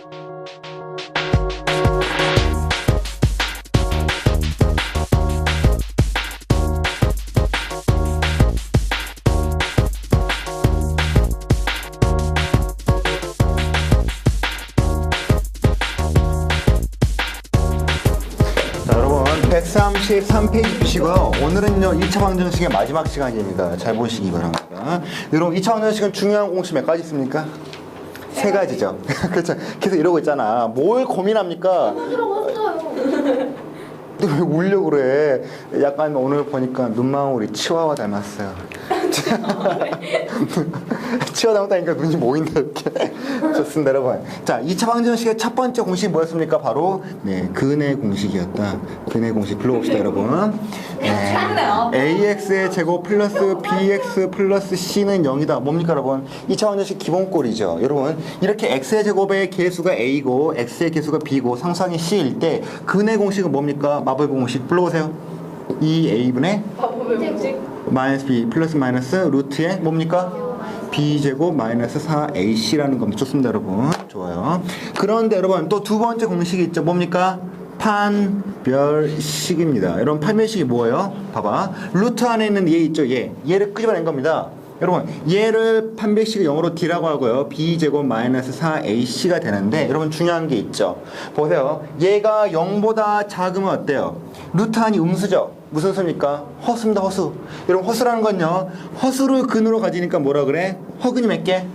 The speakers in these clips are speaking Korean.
자, 여러분 133페이지 보시고요. 오늘은요 2차 방정식의 마지막 시간입니다. 잘 보시기 바랍니다. 여러분 2차 방정식은 중요한 공식 몇 가지 있습니까? 세 가지죠. 그렇죠. 계속 이러고 있잖아. 뭘 고민합니까? 너왜 울려 그래? 약간 오늘 보니까 눈망울이 치와와 닮았어요. 닮았다니까 눈이 모인다 이렇게. 좋습니다, 여러분. 자, 2차 방정식의 첫 번째 공식이 뭐였습니까? 바로 네, 근의 공식이었다. 근의 공식 불러봅시다, 여러분. 네, ax의 제곱 플러스 bx 플러스 c는 0이다. 뭡니까, 여러분? 2차 방정식 기본꼴이죠. 여러분, 이렇게 x의 제곱의 개수가 a고 x의 개수가 b고 상상이 c일 때 근의 공식은 뭡니까? 마블 공식 불러보세요. 2a분의 마이너스 b 플러스 마이너스 루트의 뭡니까? B제곱 마이너스 4ac라는 겁니다. 좋습니다, 여러분. 좋아요. 그런데 여러분 또 두 번째 공식이 있죠. 뭡니까? 판별식입니다. 여러분 판별식이 뭐예요? 봐봐. 루트 안에 있는 얘 있죠? 얘. 얘를 끄집어낸 겁니다. 여러분 얘를 판별식을 0으로 d라고 하고요. b제곱 마이너스 4ac가 되는데 여러분 중요한 게 있죠. 보세요. 얘가 0보다 작으면 어때요? 루트 안이 음수죠. 무슨 수입니까? 허수입니다. 허수. 여러분 허수라는 건요. 허수를 근으로 가지니까 뭐라 그래? 허근이 몇 개?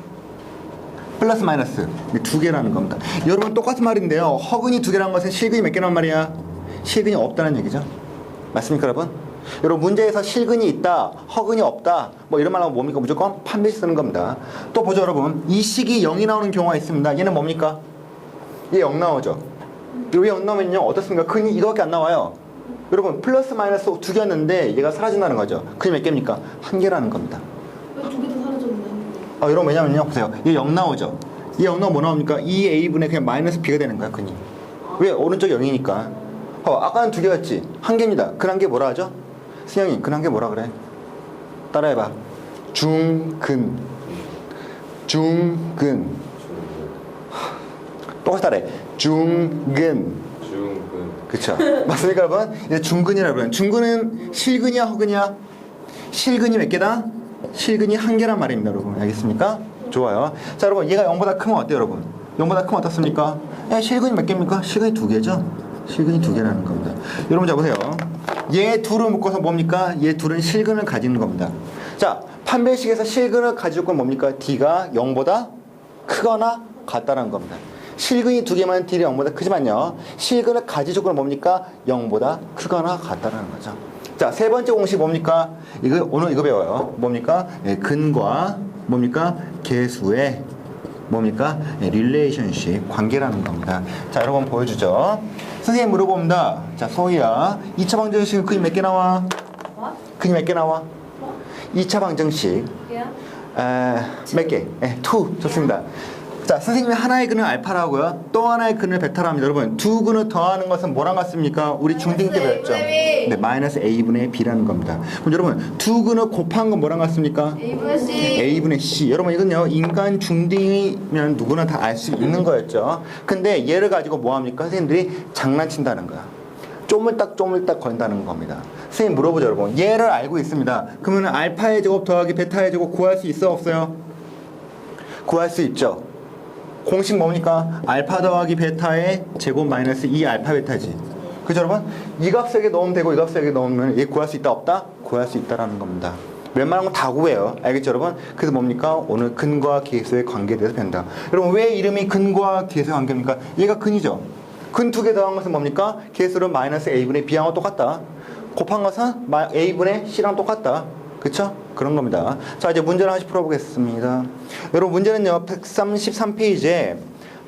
플러스 마이너스 이두 개라는 겁니다. 여러분 똑같은 말인데요. 허근이 두 개라는 것은 실근이 몇 개란 말이야? 실근이 없다는 얘기죠. 맞습니까, 여러분? 여러분 문제에서 실근이 있다, 허근이 없다, 뭐 이런 말 하면 뭡니까? 무조건 판별식 쓰는 겁니다. 또 보죠, 여러분. 이 식이 0이 나오는 경우가 있습니다. 얘는 뭡니까? 얘 0 나오죠. 왜 0 나오면요? 어떻습니까? 근이 이거밖에 안 나와요. 여러분 플러스 마이너스 두 개였는데 얘가 사라진다는 거죠. 근이 몇 개입니까? 한 개라는 겁니다. 왜두 개다 사라졌네. 아, 여러분 왜냐면요. 보세요. 얘0 나오죠? 얘0 나오면 뭐 나옵니까? 2a분의 그냥 마이너스 b가 되는 거야 근이. 왜? 오른쪽 0이니까. 어, 아까는 두 개였지? 한 개입니다. 그 한 개 뭐라 하죠? 승영이 그 한 개 뭐라 그래? 따라해봐. 중근. 중근. 하, 똑같이 따라해. 중근 그쵸 맞습니까 여러분 이제 중근이라고 그래요 중근은 실근이야 허근이야 실근이 몇 개다? 실근이 한 개란 말입니다, 여러분. 알겠습니까? 좋아요. 자, 여러분, 얘가 0보다 크면 어때요, 여러분? 0보다 크면 어떻습니까? 에, 실근이 몇 개입니까? 실근이 두 개죠? 실근이 두 개라는 겁니다. 여러분, 자, 보세요. 얘 둘을 묶어서 뭡니까? 얘 둘은 실근을 가지는 겁니다. 자, 판별식에서 실근을 가질 건 뭡니까? D가 0보다 크거나 같다는 겁니다. 실근이 두 개만 D이 0보다 크지만요. 실근을 가질 조건은 뭡니까? 0보다 크거나 같다는 거죠. 자, 세 번째 공식 뭡니까? 이거 오늘 이거 배워요. 뭡니까? 예, 근과 뭡니까? 개수의 뭡니까? 예, 릴레이션십 관계라는 겁니다. 자, 여러분 보여주죠. 선생님 물어봅니다. 자, 소희야. 2차 방정식은 근이 몇개 나와? 뭐? 근이 몇개 나와? 2차 방정식 야? 에, 몇 개? 예, 투 좋습니다. 자, 선생님이 하나의 근을 알파라고요. 또 하나의 근을 베타라 합니다. 여러분, 두 근을 더하는 것은 뭐랑 같습니까? 우리 중딩 때 배웠죠. 네, 마이너스 a분의 b라는 겁니다. 그럼 여러분, 두 근을 곱한 건 뭐랑 같습니까? A분의 C. a분의 c. 여러분, 이건요, 인간 중딩이면 누구나 다 알 수 있는 거였죠. 근데 얘를 가지고 뭐 합니까? 선생님들이 장난친다는 거야. 쪼물딱 쪼물딱 건다는 겁니다. 선생님 물어보죠, 여러분. 얘를 알고 있습니다. 그러면 알파의 제곱 더하기 베타의 제곱 구할 수 있어 없어요? 구할 수 있죠. 공식 뭡니까? 알파 더하기 베타의 제곱 마이너스 2 알파 베타지. 그죠 여러분? 이 값에게 넣으면 되고 이 값에게 넣으면 얘 구할 수 있다 없다? 구할 수 있다라는 겁니다. 웬만한 건 다 구해요. 알겠죠 여러분? 그래서 뭡니까? 오늘 근과 계수의 관계에 대해서 배운다. 여러분 왜 이름이 근과 계수의 관계입니까? 얘가 근이죠. 근 두 개 더한 것은 뭡니까? 계수는 마이너스 a분의 b하고 똑같다. 곱한 것은 마- a분의 c랑 똑같다. 그쵸? 그런 겁니다. 자, 이제 문제를 하나씩 풀어보겠습니다. 여러분, 문제는요, 133페이지에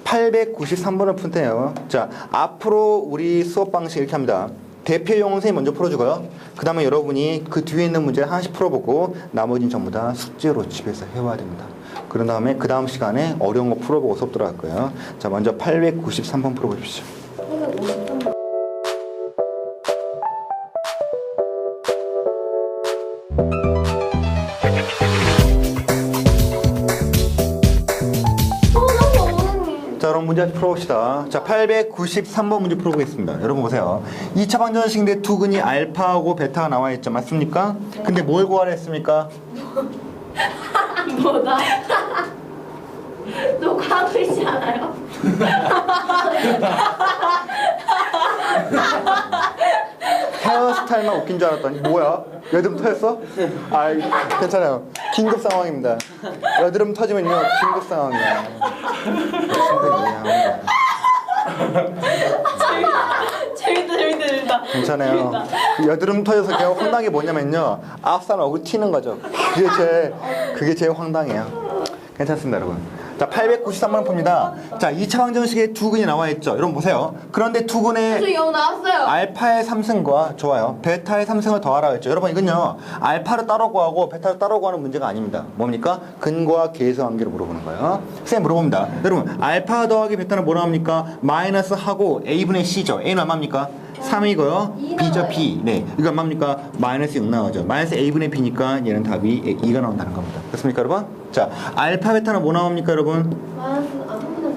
893번을 푼대요. 자, 앞으로 우리 수업 방식 이렇게 합니다. 대표용 선생님 먼저 풀어주고요. 그 다음에 여러분이 그 뒤에 있는 문제 하나씩 풀어보고 나머지는 전부 다 숙제로 집에서 해와야 됩니다. 그런 다음에 그 다음 시간에 어려운 거 풀어보고 수업 들어갈 거예요. 자, 먼저 893번 풀어보십시오. 자, 자, 그럼 문제 풀어봅시다. 자, 893번 문제 풀어보겠습니다. 여러분 보세요. 2차 방정식인데 두근이 알파하고 베타가 나와 있죠. 맞습니까? 근데 뭘 구하라 했습니까? 뭐다? 녹화하고 있지 않아요? 헤어스타일만 웃긴 줄 알았더니 뭐야? 여드름 터졌어? 아 괜찮아요. 긴급 상황입니다. 여드름 터지면요 긴급 이해합니다. 재밌다 재밌다 재밌다 괜찮아요. 여드름 터져서 그냥 황당한 게 뭐냐면요 앞산 얼굴 튀는 거죠. 그게 제일 그게 제일 황당해요. 괜찮습니다, 여러분. 자, 893번 봅니다. 자, 2차 방정식에 두 근이 나와 있죠. 여러분 보세요. 그런데 두 근의 영어 나왔어요. 알파의 3승과 좋아요. 베타의 3승을 더하라고 했죠. 여러분 이건요. 알파를 따로 구하고 베타를 따로 구하는 문제가 아닙니다. 뭡니까? 근과 계수 관계를 물어보는 거예요. 선생님 물어봅니다. 여러분 알파 더하기 베타는 뭐라 합니까? 마이너스 하고 a분의 c죠. a는 얼마입니까? 3이고요. 이 b죠 b. 네. 이거 얼마입니까? 마이너스 6 나오죠. 마이너스 a분의 b니까 얘는 답이 2가 나온다는 겁니다. 됐습니까 여러분? 자 알파 베타는 뭐 나옵니까 여러분?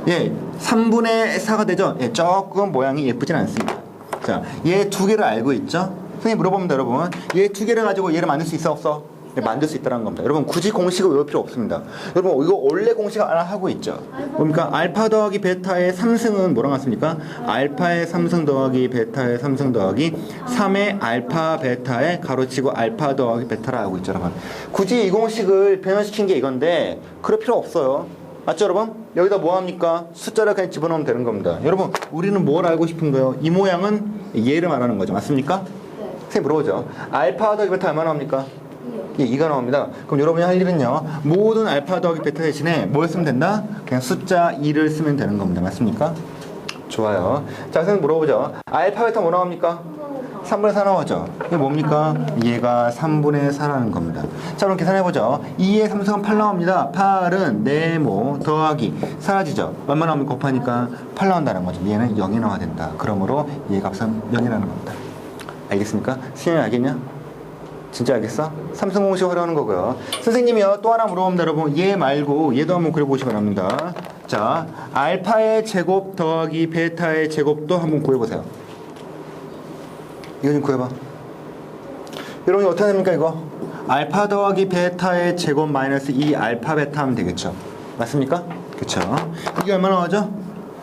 예, 3분의 4가 되죠? 예, 조금 모양이 예쁘진 않습니다. 자, 얘 두 개를 알고 있죠? 선생님 물어봅니다, 여러분. 얘 두 개를 가지고 얘를 만들 수 있어, 없어? 예, 만들 수 있다는 겁니다. 여러분, 굳이 공식을 외울 필요 없습니다. 여러분, 이거 원래 공식 하나 하고 있죠? 뭡니까? 알파 더하기 베타의 3승은 뭐랑 같습니까? 알파의 3승 더하기 베타의 3승 더하기 3의 알파 베타의 가로치고 알파 더하기 베타라 하고 있죠, 여러분. 굳이 이 공식을 변형시킨 게 이건데, 그럴 필요 없어요. 맞죠 여러분? 여기다 뭐 합니까? 숫자를 그냥 집어넣으면 되는 겁니다. 여러분 우리는 뭘 알고 싶은 거예요? 이 모양은 얘를 말하는 거죠. 맞습니까? 네. 선생님 물어보죠. 알파 더하기 베타 얼마 나옵니까? 이요. 예, 2가 나옵니다. 그럼 여러분이 할 일은요. 모든 알파 더하기 베타 대신에 뭘 쓰면 된다? 그냥 숫자 2를 쓰면 되는 겁니다. 맞습니까? 좋아요. 자, 선생님 물어보죠. 알파 베타 뭐 나옵니까? 3분의 4 나오죠. 이게 뭡니까? 얘가 3분의 4라는 겁니다. 자, 그럼 계산해보죠. 2의 3승은 8 나옵니다. 8은 네모 더하기 사라지죠. 얼마 나오면 곱하니까 8 나온다는 거죠. 얘는 0이 나와야 된다. 그러므로 얘 값은 0이라는 겁니다. 알겠습니까? 수현이 알겠냐? 진짜 알겠어? 삼성 공식 활용하는 거고요. 선생님이요 또 하나 물어봅니다 여러분. 얘 말고 얘도 한번 그려보시기 바랍니다. 자, 알파의 제곱 더하기 베타의 제곱도 한번 구해보세요. 이거 좀 구해봐. 여러분 어떻게 됩니까 이거? 알파 더하기 베타의 제곱 마이너스 2 알파 베타 하면 되겠죠. 맞습니까? 그렇죠. 이게 얼마 나오죠?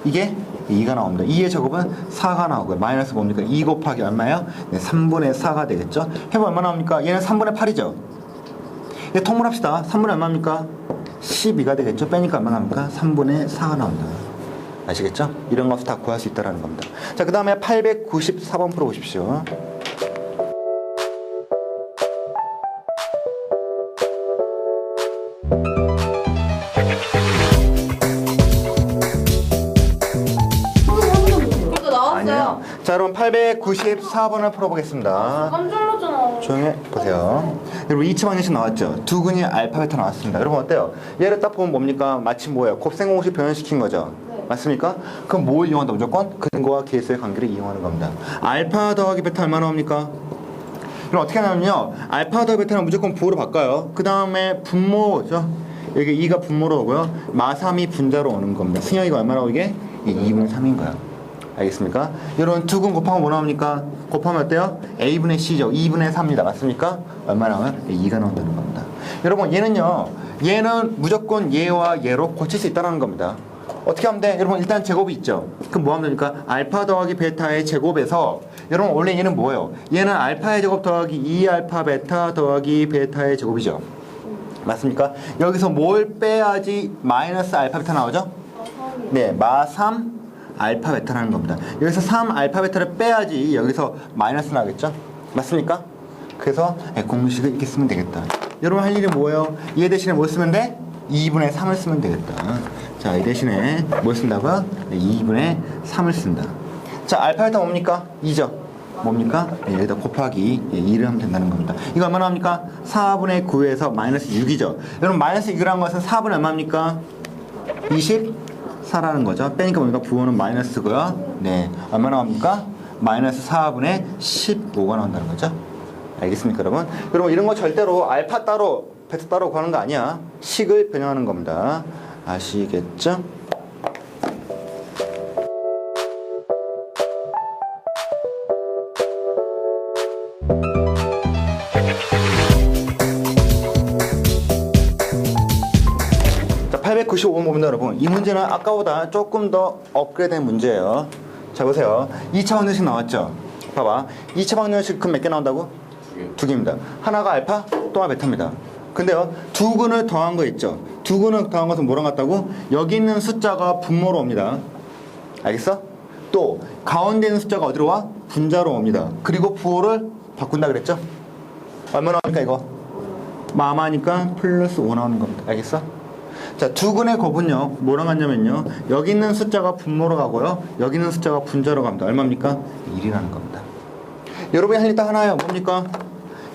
이게 2가 나옵니다. 2의 제곱은 4가 나오고요. 마이너스 뭡니까? 2 곱하기 얼마예요? 네, 3분의 4가 되겠죠. 해보면 얼마 나옵니까? 얘는 3분의 8이죠. 얘 통분합시다. 3분의 얼마입니까? 12가 되겠죠. 빼니까 얼마 나옵니까? 3분의 4가 나온다. 아시겠죠? 이런 것을 다 구할 수 있다는 겁니다. 자, 그 다음에 894번 풀어보십시오. 여러분 894번을 풀어보겠습니다. 깜짝 놀랐잖아. 조용히 보세요. 여러분 2차 방정식 나왔죠? 두 근이 알파 베타 나왔습니다. 여러분 어때요? 얘를 딱 보면 뭡니까? 마치 뭐예요? 곱셈 공식 변형시킨 거죠? 네. 맞습니까? 그럼 뭘 이용한다? 무조건 근거와 계수의 관계를 이용하는 겁니다. 알파 더하기 베타 얼마 나 옵니까? 그럼 어떻게 하냐면요. 알파 더하기 베타는 무조건 부호로 바꿔요. 그 다음에 분모죠. 여기 2가 분모로 오고요. 마3이 분자로 오는 겁니다. 승형이가 얼마 나 오게? 2분의 3인 거야. 알겠습니까? 여러분 두근 곱하면 뭐 나옵니까? 곱하면 어때요? a분의 c죠. 2분의 3입니다. 맞습니까? 얼마 나와요? 2가 나온다는 겁니다. 여러분 얘는요. 얘는 무조건 얘와 얘로 고칠 수 있다는 겁니다. 어떻게 하면 돼? 여러분 일단 제곱이 있죠. 그럼 뭐 하면 됩니까? 알파 더하기 베타의 제곱에서 여러분 원래 얘는 뭐예요? 얘는 알파의 제곱 더하기 2알파 베타 더하기 베타의 제곱이죠. 맞습니까? 여기서 뭘 빼야지 마이너스 알파 베타 나오죠? 네, 마 3 알파 베타라는 겁니다. 여기서 3 알파 베타를 빼야지 여기서 마이너스 나겠죠? 맞습니까? 그래서 네, 공식을 이렇게 쓰면 되겠다. 여러분 할 일이 뭐예요? 얘 대신에 뭘 쓰면 돼? 2분의 3을 쓰면 되겠다. 자, 이 대신에 뭘 쓴다고요? 네, 2분의 3을 쓴다. 자, 알파 베타 뭡니까? 2죠. 뭡니까? 네, 여기다 곱하기 예, 2를 하면 된다는 겁니다. 이거 얼마나 합니까? 4분의 9에서 마이너스 6이죠. 여러분 마이너스 6이라는 것은 4분의 얼마입니까? 24라는 거죠. 빼니까 뭡니까? 부호는 마이너스고요. 네. 얼마 나옵니까? 마이너스 4분의 15가 나온다는 거죠. 알겠습니까, 여러분? 여러분, 이런 거 절대로 알파 따로, 베타 따로 구하는 거 아니야. 식을 변형하는 겁니다. 아시겠죠? 자, 895번 봅니다, 여러분. 이 문제는 아까보다 조금 더 업그레이드된 문제예요. 자, 보세요. 2차 방정식 나왔죠? 봐봐. 2차 방정식 그럼 몇 개 나온다고? 두 개입니다. 하나가 알파, 또 하나 베타입니다. 근데요, 두 근을 더한 거 있죠? 두 근을 더한 것은 뭐랑 같다고? 여기 있는 숫자가 분모로 옵니다. 알겠어? 또, 가운데 있는 숫자가 어디로 와? 분자로 옵니다. 그리고 부호를 바꾼다 그랬죠? 얼마 나옵니까, 이거? 마마니까 플러스 5 나오는 겁니다. 알겠어? 자, 두 근의 곱은요, 뭐랑 같냐면요, 여기 있는 숫자가 분모로 가고요, 여기 있는 숫자가 분자로 갑니다. 얼마입니까? 1이라는 겁니다. 여러분이 할 일 딱 하나예요. 뭡니까?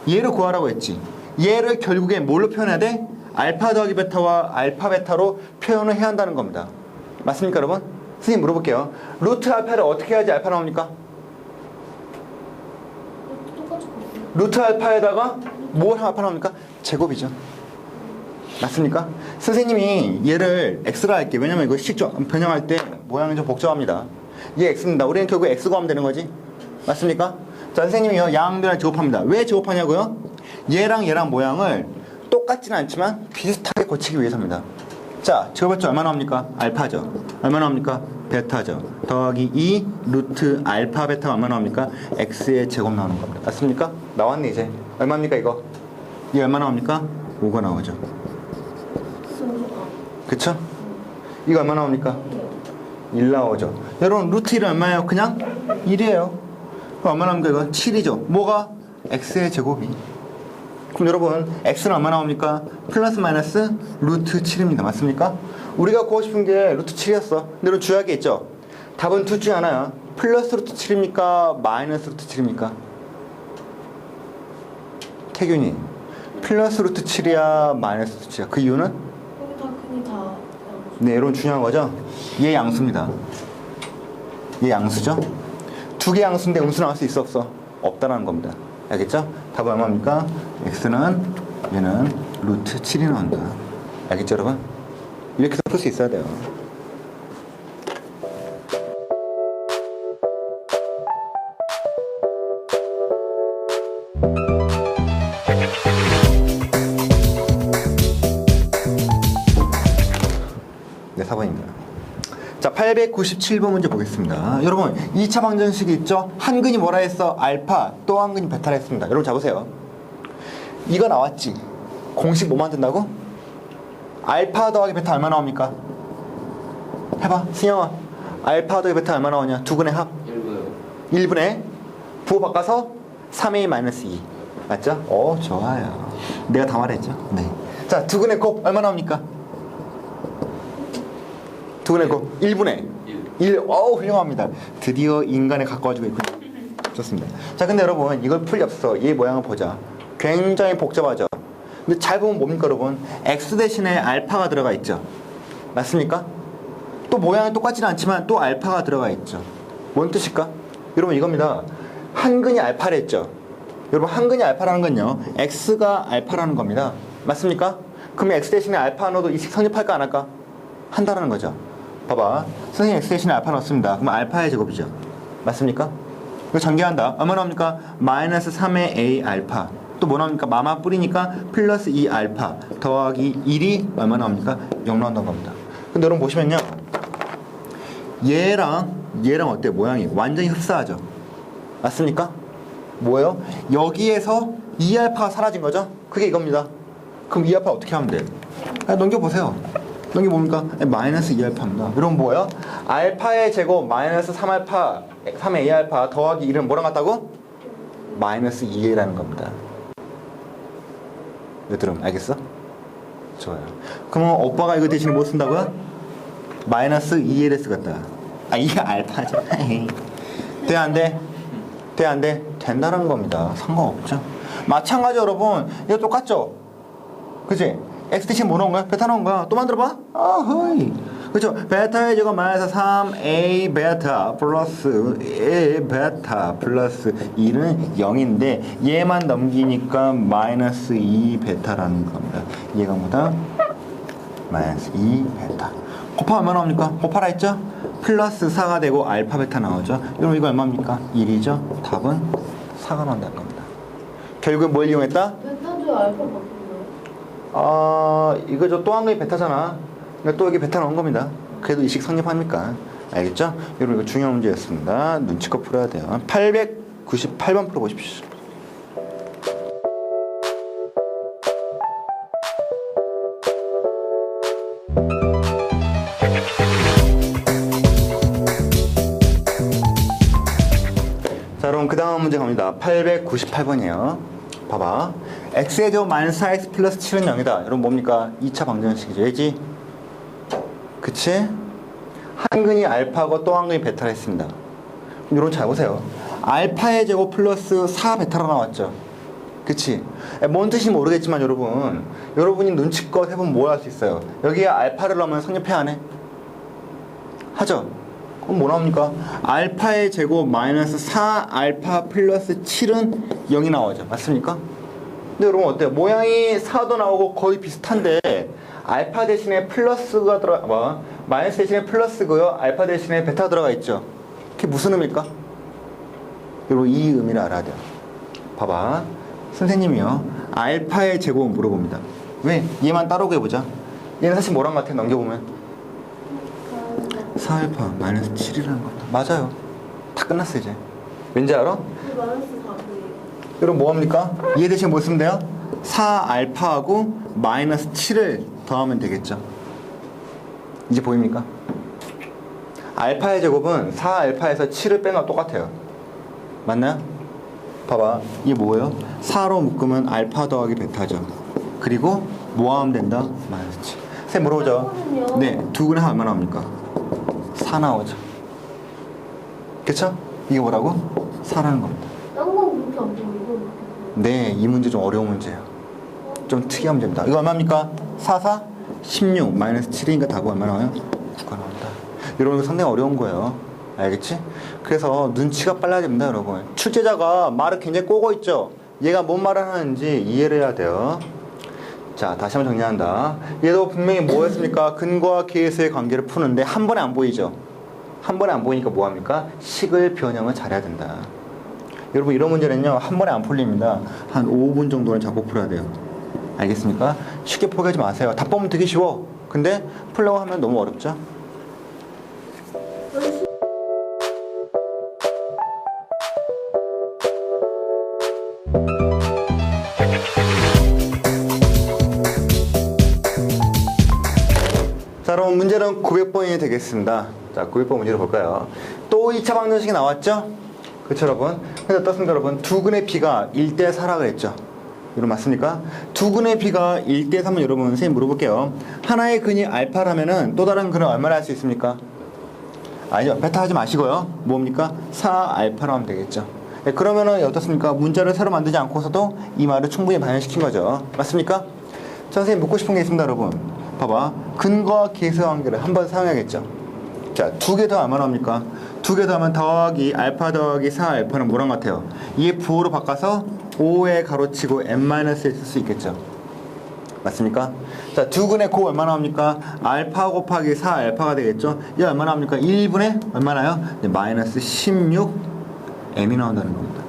얘를 구하라고 했지. 얘를 결국에 뭘로 표현해야 돼? 알파 더하기 베타와 알파 베타로 표현을 해야 한다는 겁니다. 맞습니까, 여러분? 선생님 물어볼게요. 루트 알파를 어떻게 해야지 알파 나옵니까? 루트 알파에다가 뭘 하면 알파 나옵니까? 제곱이죠. 맞습니까? 선생님이 얘를 x로 할게. 왜냐면 이거 식조 변형할 때 모양이 좀 복잡합니다. 얘 x입니다. 우리는 결국 x 구하면 되는 거지. 맞습니까? 자, 선생님이요. 양변을 제곱합니다. 왜 제곱하냐고요? 얘랑 얘랑 모양을 똑같지는 않지만 비슷하게 고치기 위해서입니다. 자, 제곱했죠? 얼마 나옵니까? 알파죠. 얼마 나옵니까? 베타죠. 더하기 2 루트 알파 베타 얼마 나옵니까? x의 제곱 나오는 겁니다. 맞습니까? 나왔네 이제. 얼마입니까 이거? 이 얼마 나옵니까? 5가 나오죠. 그쵸? 이거 얼마 나옵니까? 1 나오죠. 여러분 루트 1은 얼마예요? 그냥 1이에요. 그럼 얼마 나옵니까 이거? 7이죠. 뭐가? x의 제곱이. 그럼 여러분 x는 얼마 나옵니까? 플러스 마이너스 루트 7입니다. 맞습니까? 우리가 구하고 싶은 게 루트 7이었어. 근데 여러분 주의할 게 있죠? 답은 둘 중에 하나야. 플러스 루트 7입니까? 마이너스 루트 7입니까? 태균이 플러스 루트 7이야 마이너스 루트 7이야 그 이유는? 다네 여러분 중요한 거죠? 얘 양수입니다 얘 양수죠? 두 개 양수인데 음수 나올 수 있어 없어? 없다라는 겁니다 알겠죠? 답은 얼마입니까? x는 얘는 루트 7이 나온다 알겠죠 여러분? 이렇게 풀 수 있어야 돼요 897번 문제 보겠습니다. 여러분, 2차 방정식이 있죠? 한 근이 뭐라 했어? 알파, 또 한 근이 베타라 했습니다. 여러분, 잡으세요. 이거 나왔지? 공식 뭐 만든다고? 알파 더하기 베타 얼마 나옵니까? 해봐, 승영아. 알파 더하기 베타 얼마 나오냐? 두 근의 합. 1분요. 1분의 부호 바꿔서 3a 마이너스 2. 맞죠? 오, 좋아요. 내가 다 말했죠? 네. 자, 두 근의 곱 얼마 나옵니까? 두 근의 곱 1분의 1. 어우, 훌륭합니다. 드디어 인간에 가까워지고 있군요. 좋습니다. 자, 근데 여러분, 이걸 없어. 얘 모양을 보자. 굉장히 복잡하죠? 근데 잘 보면 뭡니까, 여러분? x 대신에 알파가 들어가 있죠? 맞습니까? 또 모양이 똑같지는 않지만 또 알파가 들어가 있죠. 뭔 뜻일까? 여러분 이겁니다. 한근이 알파를 했죠. 여러분 한근이 알파라는 건요. x가 알파라는 겁니다. 맞습니까? 그럼 x 대신에 알파 넣어도 이식 성립할까 안 할까? 한다라는 거죠. 봐봐. 선생님 x 대신에 알파 넣었습니다. 그럼 알파의 제곱이죠. 맞습니까? 이거 전개한다. 얼마 나옵니까? 마이너스 3의 a 알파. 또 뭐 나옵니까? 마마 뿌리니까 플러스 2 알파 더하기 1이 얼마 나옵니까? 0 나온다는 겁니다. 근데 여러분 보시면요. 얘랑 얘랑 어때 모양이 완전히 흡사하죠 맞습니까? 뭐예요? 여기에서 2알파가 사라진 거죠? 그게 이겁니다 그럼 2알파 어떻게 하면 돼? 아, 넘겨보세요 넘겨봅니까? 아니, 마이너스 2알파입니다 그럼 뭐예요? 알파의 제곱 마이너스 3알파 3의 A알파 더하기 1은 뭐랑 같다고? 마이너스 2A라는 겁니다 얘들은 알겠어? 좋아요 그러면 오빠가 이거 대신에 뭐 쓴다고요? 마이너스 2L을 쓰겠다. 아, 이게 알파죠. 돼, 안 돼? 돼, 안 돼? 된다는 겁니다. 상관없죠. 마찬가지 여러분, 이거 똑같죠? 그지? X 대신 뭐 넣은 거야? 베타 넣은 거야. 또 만들어봐? 아허이. 그죠? 베타의 제곱 마이너스 3A 베타 플러스 A 베타 플러스 2는 0인데 얘만 넘기니까 마이너스 2 베타라는 겁니다. 얘가 뭐다? 마이너스 2 베타. 곱하면 얼마 나옵니까? 곱하라 했죠? 플러스 4가 되고 알파 베타 나오죠? 여러분 이거 얼마입니까? 1이죠? 답은 4가 나온다는 겁니다. 결국에 뭘 이용했다? 베타주에 알파? 아 이거 저 또 한 개이 베타잖아. 그러니까 또 여기 베타 넣은 겁니다. 그래도 이식 성립합니까? 알겠죠? 여러분 이거 중요한 문제였습니다. 눈치껏 풀어야 돼요. 898번 풀어보십시오. 자, 그럼 그 다음 문제 갑니다. 898번이에요. 봐봐. X의 제곱 마이너스 4x 플러스 7은 0이다. 여러분 뭡니까? 2차 방정식이죠. 얘지? 그치? 한 근이 알파고 또 한 근이 베타라 했습니다. 여러분 잘 보세요. 알파의 제곱 플러스 4 베타라 나왔죠. 그치? 에, 뭔 뜻인지 모르겠지만 여러분, 여러분이 눈치껏 해보면 뭘할수 있어요? 여기에 알파를 넣으면 성립해 안 해? 하죠? 그럼 뭐 나옵니까? 알파의 제곱 마이너스 4 알파 플러스 7은 0이 나오죠. 맞습니까? 근데 여러분 어때요? 모양이 4도 나오고 거의 비슷한데 알파 대신에 플러스가 들어 뭐 마이너스 대신에 플러스고요. 알파 대신에 베타 들어가 있죠. 그게 무슨 의미일까? 여러분 이 의미를 알아야 돼요. 봐봐. 선생님이요. 알파의 제곱은 물어봅니다. 왜? 얘만 따로 해보자. 얘는 사실 뭐랑 같아? 넘겨보면 4알파 마이너스 7이라는 겁니다. 맞아요. 다 끝났어 이제. 왠지 알아? 여러분 뭐합니까? 얘 대신 뭐 쓰면 돼요? 4알파하고 마이너스 7을 더하면 되겠죠. 이제 보입니까? 알파의 제곱은 4알파에서 7을 빼면 똑같아요. 맞나요? 봐봐. 이게 뭐예요? 4로 묶으면 알파 더하기 베타죠. 그리고 뭐 하면 된다? 마이너스 7. 쌤 물어보죠. 네, 두 근에 얼마 나옵니까? 4 나오죠. 그쵸? 이게 뭐라고? 4라는 겁니다. 딴건 그렇게 안 보이고 이렇게 네, 이 문제 좀 어려운 문제예요. 좀 특이한 문제입니다. 이거 얼마입니까? 4, 4, 16, 마이너스 7이니까 답은 얼마 나와요? 9가 나온다. 여러분, 이거 상당히 어려운 거예요. 알겠지? 그래서 눈치가 빨라야 됩니다, 여러분. 출제자가 말을 굉장히 꼬고 있죠? 얘가 뭔 말을 하는지 이해를 해야 돼요. 자, 다시 한번 정리한다. 얘도 분명히 뭐였습니까? 근거와 계수의 관계를 푸는데 한 번에 안 보이죠? 한 번에 안 보이니까 뭐합니까? 식을 변형을 잘해야 된다. 여러분 이런 문제는요 한 번에 안 풀립니다. 한 5분 정도는 잡고 풀어야 돼요. 알겠습니까? 쉽게 포기하지 마세요. 답 보면 되게 쉬워. 근데 풀려고 하면 너무 어렵죠? 자 그럼 문제는 900번이 되겠습니다. 자 900번 문제를 볼까요? 또 2차 방정식이 나왔죠? 그렇죠 여러분 근데 어떻습니까 여러분 두 근의 비가 1대 4라 그랬죠 여러분 맞습니까? 두 근의 비가 1대 3은 여러분 선생님 물어볼게요 하나의 근이 알파라면은 또 다른 근은 얼마나 할 수 있습니까? 아니죠 베타 하지 마시고요 뭡니까? 4알파로 하면 되겠죠 네, 그러면은 어떻습니까? 문자를 새로 만들지 않고서도 이 말을 충분히 반영시킨 거죠 맞습니까? 자, 선생님 묻고 싶은 게 있습니다 여러분 봐봐 근거와 계수 관계를 한번 사용해야겠죠 자, 두 개더 얼마 나옵니까? 두 개 더 하면 더하기 알파 더하기 4 알파는 뭐랑 같아요? 이에 부호로 바꿔서 5에 가로치고 n-1 쓸수 있겠죠. 맞습니까? 자, 두 근의 고 얼마 나옵니까? 알파 곱하기 4 알파가 되겠죠? 이 얼마 나옵니까? 1분의 얼마나요? 네, 마이너스 16m이 나온다는 겁니다.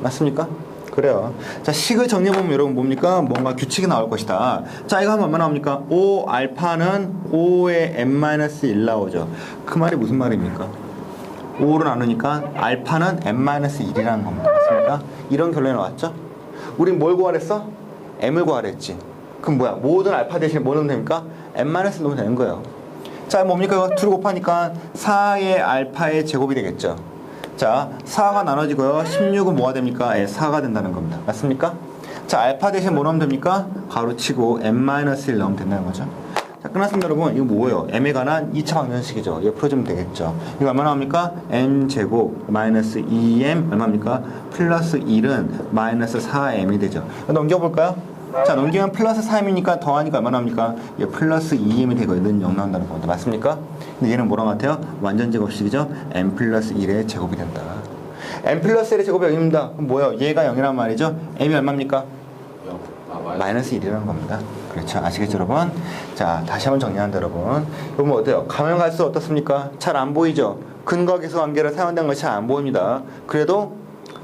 맞습니까? 그래요. 자, 식을 정리해보면 여러분 뭡니까? 뭔가 규칙이 나올 것이다. 자, 이거 하면 얼마 나옵니까? 5 알파는 5의 n-1 나오죠. 그 말이 무슨 말입니까? 5로 나누니까 알파는 n-1이라는 겁니다. 맞습니까? 이런 결론이 나왔죠? 우린 뭘 구하랬어? m을 구하랬지. 그럼 뭐야? 모든 알파 대신에 뭐 넣으면 됩니까? n-1 넣으면 되는 거예요. 자, 뭡니까? 이거 2를 곱하니까 4의 알파의 제곱이 되겠죠. 자, 4가 나눠지고요. 16은 뭐가 됩니까? 예, 4가 된다는 겁니다. 맞습니까? 자, 알파 대신 뭐 넣으면 됩니까? 가로치고 n-1 넣으면 된다는 거죠. 자, 끝났습니다, 여러분. 이거 뭐예요? m에 관한 2차 방정식이죠. 이거 풀어주면 되겠죠. 이거 얼마 나옵니까? m 제곱 마이너스 2m 얼마입니까? 플러스 1은 마이너스 4m이 되죠. 넘겨볼까요? 자, 넘기면 플러스 3이니까 더하니까 얼마 나옵니까? 이 플러스 2m이 되거든 0 나온다는 겁니다. 맞습니까? 근데 얘는 뭐랑 같아요? 완전 제곱식이죠? m 플러스 1의 제곱이 된다. m 플러스 1의 제곱이 0입니다. 그럼 뭐예요? 얘가 0이란 말이죠? m이 얼마입니까? 마이너스 1이라는 겁니다. 그렇죠. 아시겠죠, 여러분? 자, 다시 한번 정리한다, 여러분. 여러분 어때요? 가면 갈수록 어떻습니까? 잘 안 보이죠? 근거 계수 관계를 사용된 것이 잘 안 보입니다. 그래도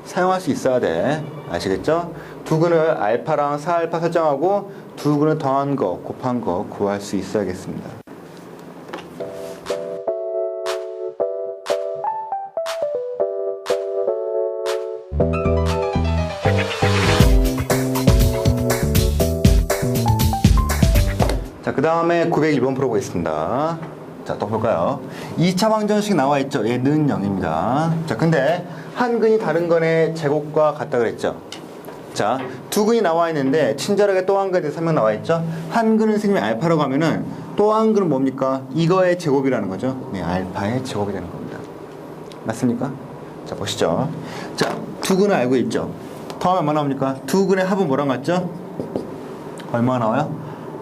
사용할 수 있어야 돼. 아시겠죠? 두 근을 알파랑 4알파 설정하고 두 근을 더한 거, 곱한 거 구할 수 있어야겠습니다. 자, 그 다음에 901번 풀어보겠습니다. 자, 또 볼까요? 2차 방정식 나와 있죠? 얘는 0입니다. 자, 근데 한 근이 다른 건의 제곱과 같다 그랬죠? 자, 두 근이 나와 있는데 친절하게 또 한 근에 설명 나와 있죠? 한 근을 생기면 알파라고 하면은 또 한 근은 뭡니까? 이거의 제곱이라는 거죠? 네, 알파의 제곱이 되는 겁니다. 맞습니까? 자, 보시죠. 자, 두 근을 알고 있죠? 더하면 얼마 나옵니까? 두 근의 합은 뭐랑 같죠? 얼마 나와요?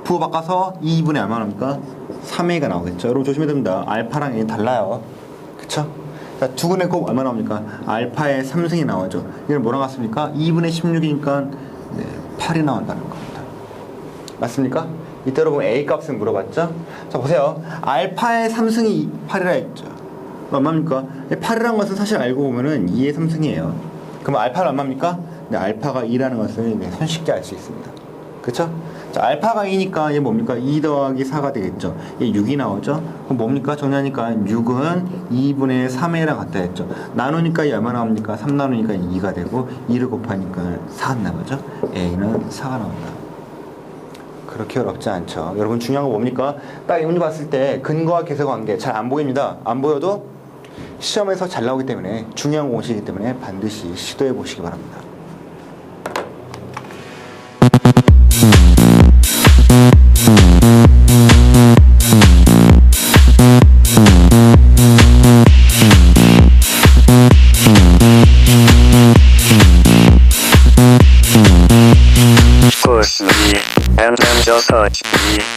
부호 바꿔서 2분의 얼마 나옵니까? 3a가 나오겠죠. 여러분 조심해야 됩니다. 알파랑 a 달라요. 그쵸? 자, 두 근의 곱 얼마 나옵니까? 알파의 3승이 나오죠. 이건 뭐랑 같습니까? 2분의 16이니까 네, 8이 나온다는 겁니다. 맞습니까? 이때 여러분 a 값을 물어봤죠? 자, 보세요. 알파의 3승이 8이라 했죠. 얼마입니까? 8이라는 것은 사실 알고 보면은 2의 3승이에요. 그럼 알파는 얼마입니까? 네, 알파가 2라는 것을 네, 손쉽게 알 수 있습니다. 그쵸? 자, 알파가 2니까 얘 뭡니까? 2 더하기 4가 되겠죠. 얘 6이 나오죠? 그럼 뭡니까? 정리하니까 6은 2분의 3a랑 같다 했죠. 나누니까 얘 얼마 나옵니까? 3 나누니까 2가 되고 2를 곱하니까 4가 나오죠? a는 4가 나온다. 그렇게 어렵지 않죠. 여러분 중요한 거 뭡니까? 딱 이 문제 봤을 때 근거와 계속 관계 잘 안 보입니다. 안 보여도 시험에서 잘 나오기 때문에 중요한 공식이기 때문에 반드시 시도해 보시기 바랍니다. touch me.